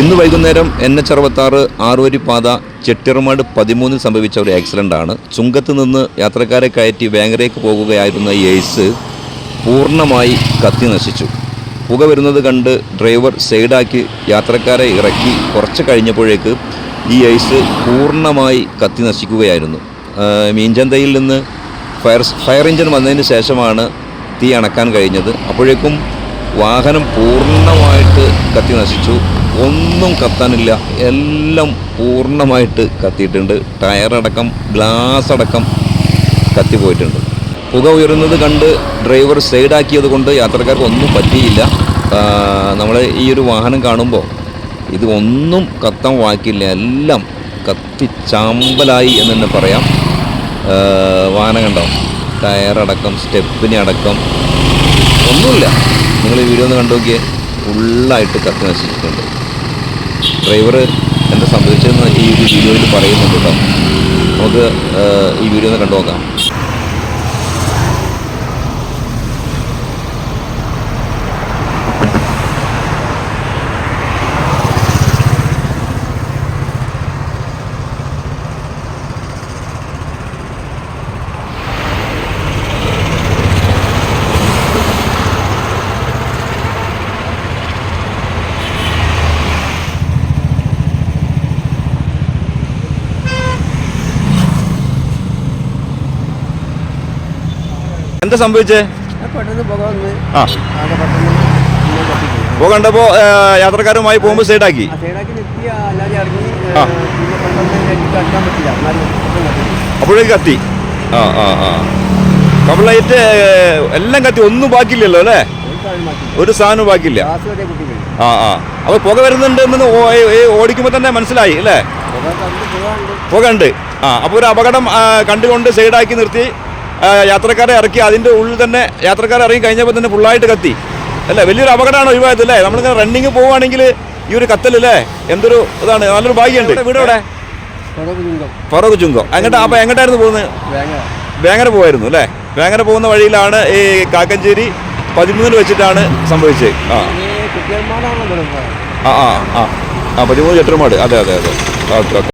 ഇന്ന് വൈകുന്നേരം N H അറുപത്താറ് ആറുവരി പാത ചെട്ടിറമാട് പതിമൂന്നിൽ സംഭവിച്ച ഒരു ആക്സിഡന്റ് ആണ്. ചുങ്കത്ത് നിന്ന് യാത്രക്കാരെ കയറ്റി വേങ്ങരയ്ക്ക് പോകുകയായിരുന്ന എയ്സ് പൂർണമായി കത്തി നശിച്ചു. പുക വരുന്നത് കണ്ട് ഡ്രൈവർ സൈഡാക്കി യാത്രക്കാരെ ഇറക്കി കുറച്ച് കഴിഞ്ഞപ്പോഴേക്ക് ഈ ഐസ് പൂർണമായി കത്തി നശിക്കുകയായിരുന്നു. മീൻചന്തയിൽ നിന്ന് ഫയർ ഫയർ എഞ്ചിൻ വന്നതിന് ശേഷമാണ് തീ അണക്കാൻ കഴിഞ്ഞത്. അപ്പോഴേക്കും വാഹനം പൂർണമായിട്ട് കത്തി നശിച്ചു. ഒന്നും കത്താനില്ല. എല്ലാം പൂർണമായിട്ട് കത്തിയിട്ടുണ്ട്. ടയറടക്കം ഗ്ലാസ് അടക്കം കത്തിപ്പോയിട്ടുണ്ട് പുക ഉയരുന്നത് കണ്ട് ഡ്രൈവർ സൈഡാക്കിയത് കൊണ്ട് യാത്രക്കാർക്ക് ഒന്നും പറ്റിയില്ല. നമ്മൾ ഈ ഒരു വാഹനം കാണുമ്പോൾ ഇത് ഒന്നും കത്താൻ വാക്കില്ല. എല്ലാം കത്തി ചാമ്പലായി എന്ന് തന്നെ പറയാം. വാഹനം കണ്ടോ? ടയറടക്കം സ്റ്റെപ്പിനെ അടക്കം. ഒന്നുമില്ല. നിങ്ങൾ ഈ വീഡിയോ ഒന്ന് കണ്ടു നോക്കിയേ ഫുള്ളായിട്ട് കത്തി നശിച്ചിട്ടുണ്ട്. ഡ്രൈവർ എന്താ സംഭവിച്ചതെന്ന് ഈ ഒരു വീഡിയോയിൽ പറയുന്നുണ്ട് കേട്ടോ. നമുക്ക് ഈ വീഡിയോ ഒന്ന് കണ്ടു നോക്കാം എന്താ സംഭവിച്ചേ? ആ കണ്ടപ്പോൾ യാത്രക്കാരുമായി പോകുമ്പോൾ സൈഡാക്കി? ആക്കി ആ. അപ്പോഴേക്ക് കത്തി? ആ ആ ആ. കമ്പ്ലൈറ്റ് എല്ലാം കത്തി ഒന്നും ബാക്കിയില്ലല്ലോ അല്ലേ? ഒരു സാധനം സാധനവും ബാക്കിയില്ല. ആ ആ. അപ്പോൾ പുക വരുന്നുണ്ട് എന്ന് ഓടിക്കുമ്പോൾ തന്നെ മനസ്സിലായി അല്ലേ? പുക ഉണ്ട് ആ അപ്പോൾ ഒരു അപകടം കണ്ടുകൊണ്ട് സൈഡാക്കി നിർത്തി. യാത്രക്കാരെ ഇറക്കി അതിന്റെ ഉള്ളിൽ തന്നെ യാത്രക്കാരെ ഇറങ്ങി കഴിഞ്ഞപ്പോൾ തന്നെ ഫുള്ളായിട്ട് കത്തി. അല്ലേ? വലിയൊരു അപകടമാണ് ഒഴിവായത് അല്ലേ? നമ്മളിങ്ങനെ റണ്ണിങ് പോവുകയാണെങ്കിൽ ഈ ഒരു കത്തലല്ലേ എന്തൊരു ഇതാണ്? നല്ലൊരു ഭാഗ്യമുണ്ട്. വീട് എവിടെ? ഫറോക്ക് ചുങ്കോ. എങ്ങോട്ടാ? അപ്പോൾ എങ്ങോട്ടായിരുന്നു പോകുന്നത്? വേങ്ങ വേങ്ങര പോയായിരുന്നു അല്ലേ? വേങ്ങര പോകുന്ന വഴിയിലാണ് ഈ കാക്കഞ്ചേരി പതിമൂന്നിൽ വെച്ചിട്ടാണ് സംഭവിച്ചത്. ആ. ആ ആ ആ. ആ പതിമൂന്ന് ചെട്ടർമാട് അതെ അതെ അതെ. Okay okay.